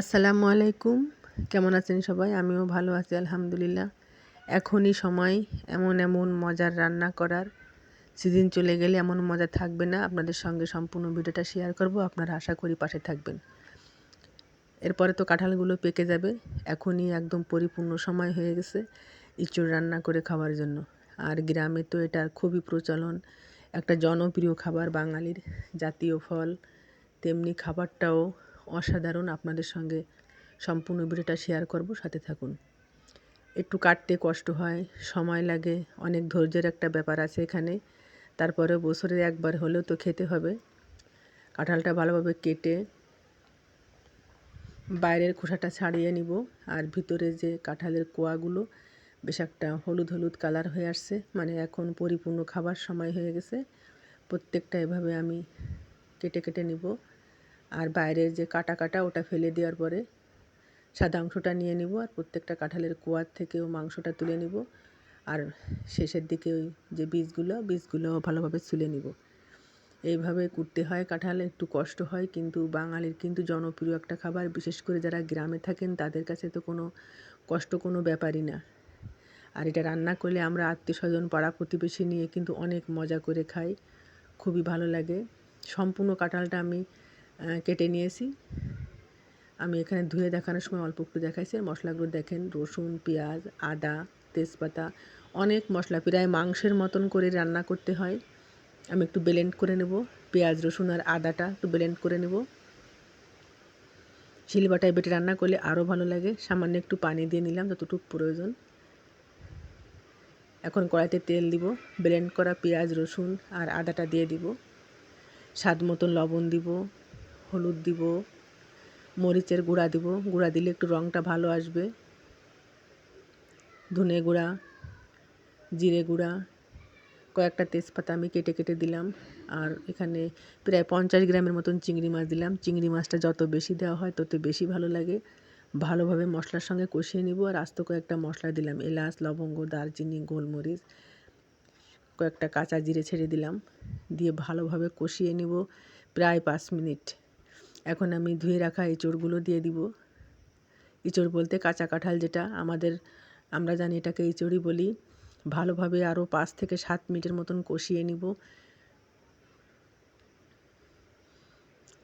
আসসালামু আলাইকুম। কেমন আছেন সবাই? আমিও ভালো আছি, আলহামদুলিল্লাহ। এখনই সময় এমন এমন মজার রান্না করার। সিজন চলে গেলে এমন মজা থাকবে না। আপনাদের সঙ্গে সম্পূর্ণ ভিডিওটা শেয়ার করব। আপনারা আশা করি পাশে থাকবেন। এরপরে তো কাঁঠালগুলো পেকে যাবে। এখনই একদম পরিপূর্ণ সময় হয়ে গেছে ইঁচড় রান্না করে খাওয়ার জন্য। আর গ্রামে তো এটার খুবই প্রচলন। একটা জনপ্রিয় খাবার বাঙালির জাতীয় ফল। তেমনি খাবারটাও অসাধারণ আপনাদের সঙ্গে সম্পূর্ণ ভিডিওটা শেয়ার করব, সাথে থাকুন। একটু কাটতে কষ্ট হয়, সময় লাগে, অনেক ধৈর্যের একটা ব্যাপার আছে এখানে। তারপরে বছরে একবার হলেও তো খেতে হবে। কাঁঠালটা ভালোভাবে কেটে বাইরের খোসাটা ছাড়িয়ে নিব, আর ভিতরে যে কাঁঠালের কোয়াগুলো, বেশ একটা হলুদ হলুদ কালার হয়ে আসছে। মানে এখন পরিপূর্ণ খাবার সময় হয়ে গেছে। প্রত্যেকটা এভাবে আমি কেটে কেটে নিব। আর বাইরের যে কাটা কাটা ওটা ফেলে দেওয়ার পরে সাদা অংশটা নিয়ে নিব আর প্রত্যেকটা কাঁঠালের কোয়ার থেকেও মাংসটা তুলে নিব। আর শেষের দিকে ওই যে বীজগুলো বীজগুলো ভালোভাবে ছুলে নিব। এইভাবে কুটতে হয় কাঁঠাল, একটু কষ্ট হয় কিন্তু বাঙালির কিন্তু জনপ্রিয় একটা খাবার। বিশেষ করে যারা গ্রামে থাকেন, তাদের কাছে তো কোনো কষ্ট কোনো ব্যাপারই না। আর এটা রান্না করলে আমরা আত্মীয় স্বজন পাড়া প্রতিবেশী নিয়ে কিন্তু অনেক মজা করে খাই। খুবই ভালো লাগে। সম্পূর্ণ কাঁঠালটা আমি কেটে নিয়েছি। আমি এখানে ধুয়ে দেখানোর সময় অল্প একটু দেখাইছি। আর মশলাগুলো দেখেন, রসুন, পেঁয়াজ, আদা, তেজপাতা, অনেক মশলা, প্রায় মাংসের মতন করে রান্না করতে হয়। আমি একটু ব্লেন্ড করে নেব। পেঁয়াজ, রসুন আর আদাটা একটু ব্লেন্ড করে নেব। শিলবাটায় বেটে রান্না করলে আরও ভালো লাগে। সামান্য একটু পানি দিয়ে নিলাম, যতটুকু প্রয়োজন। এখন কড়াইতে তেল দিব। ব্লেন্ড করা পেঁয়াজ, রসুন আর আদাটা দিয়ে দিব। স্বাদ মতন লবণ দিব। হলুদ দিব, মরিচের গুঁড়া দিব, গুঁড়া দিলে একটু রঙটা ভালো আসবে। ধনে গুঁড়া, জিরে গুঁড়া, কয়েকটা তেজপাতা আমি কেটে কেটে দিলাম। আর এখানে প্রায় পঞ্চাশ গ্রামের মতন চিংড়ি মাছ দিলাম। চিংড়ি মাছটা যত বেশি দেওয়া হয় তত বেশি ভালো লাগে। ভালোভাবে মশলার সঙ্গে কষিয়ে নিব। আর আস্ত কয়েকটা মশলা দিলাম। এলাচ, লবঙ্গ, দারচিনি, গোলমরিচ, কয়েকটা কাঁচা জিরে ছেড়ে দিলাম। দিয়ে ভালোভাবে কষিয়ে নিব প্রায় পাঁচ মিনিট। এখন আমি ধুয়ে রাখা এঁচড়গুলো দিয়ে দিব। ইঁচড় বলতে কাঁচা কাঁঠাল যেটা আমাদের, আমরা জানি এটাকে ইঁচড়ই বলি। ভালোভাবে আরও পাঁচ থেকে সাত মিনিটের মতন কষিয়ে নিব।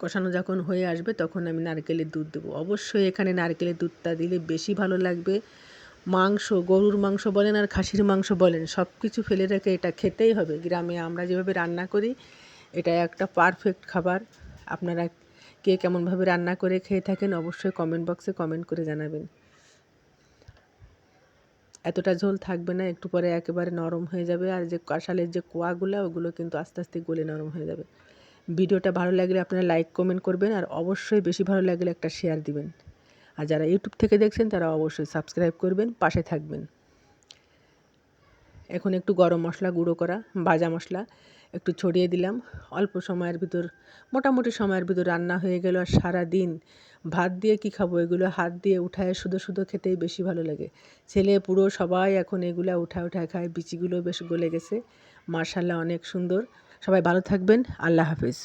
কষানো যখন হয়ে আসবে তখন আমি নারকেলের দুধ দেবো। অবশ্যই এখানে নারকেলের দুধটা দিলে বেশি ভালো লাগবে। মাংস, গরুর মাংস বলেন আর খাসির মাংস বলেন সব কিছু ফেলে রেখে এটা খেতেই হবে। গ্রামে আমরা যেভাবে রান্না করি, এটা একটা পারফেক্ট খাবার। আপনারা কে কেমনভাবে রান্না করে খেয়ে থাকেন অবশ্যই কমেন্ট বক্সে কমেন্ট করে জানাবেন। এতটা ঝোল থাকবে না, একটু পরে একেবারে নরম হয়ে যাবে আর যে কাঁশালের যে কোয়াগুলো, ওগুলো কিন্তু আস্তে আস্তে গলে নরম হয়ে যাবে। ভিডিওটা ভালো লাগলে আপনারা লাইক কমেন্ট করবেন আর অবশ্যই বেশি ভালো লাগলে একটা শেয়ার দিবেন। আর যারা ইউটিউব থেকে দেখছেন তারা অবশ্যই সাবস্ক্রাইব করবেন, পাশে থাকবেন। এখন একটু গরম মশলা গুঁড়ো করা, ভাজা মশলা একটু ছড়িয়ে দিলাম। অল্প সময়ের ভিতর, মোটামুটি সময়ের ভিতর রান্না হয়ে গেল আর সারা দিন ভাত দিয়ে কি খাব? এগুলো হাত দিয়ে উঠায় শুধু শুধু খেতেই বেশি ভালো লাগে। ছেলে, পুরো সবাই এখন এগুলো উঠায় উঠায় খায়, বিচিগুলো বেশ গলে গেছে। মার্শাল্লাহ অনেক সুন্দর। সবাই ভালো থাকবেন। আল্লাহ হাফিজ।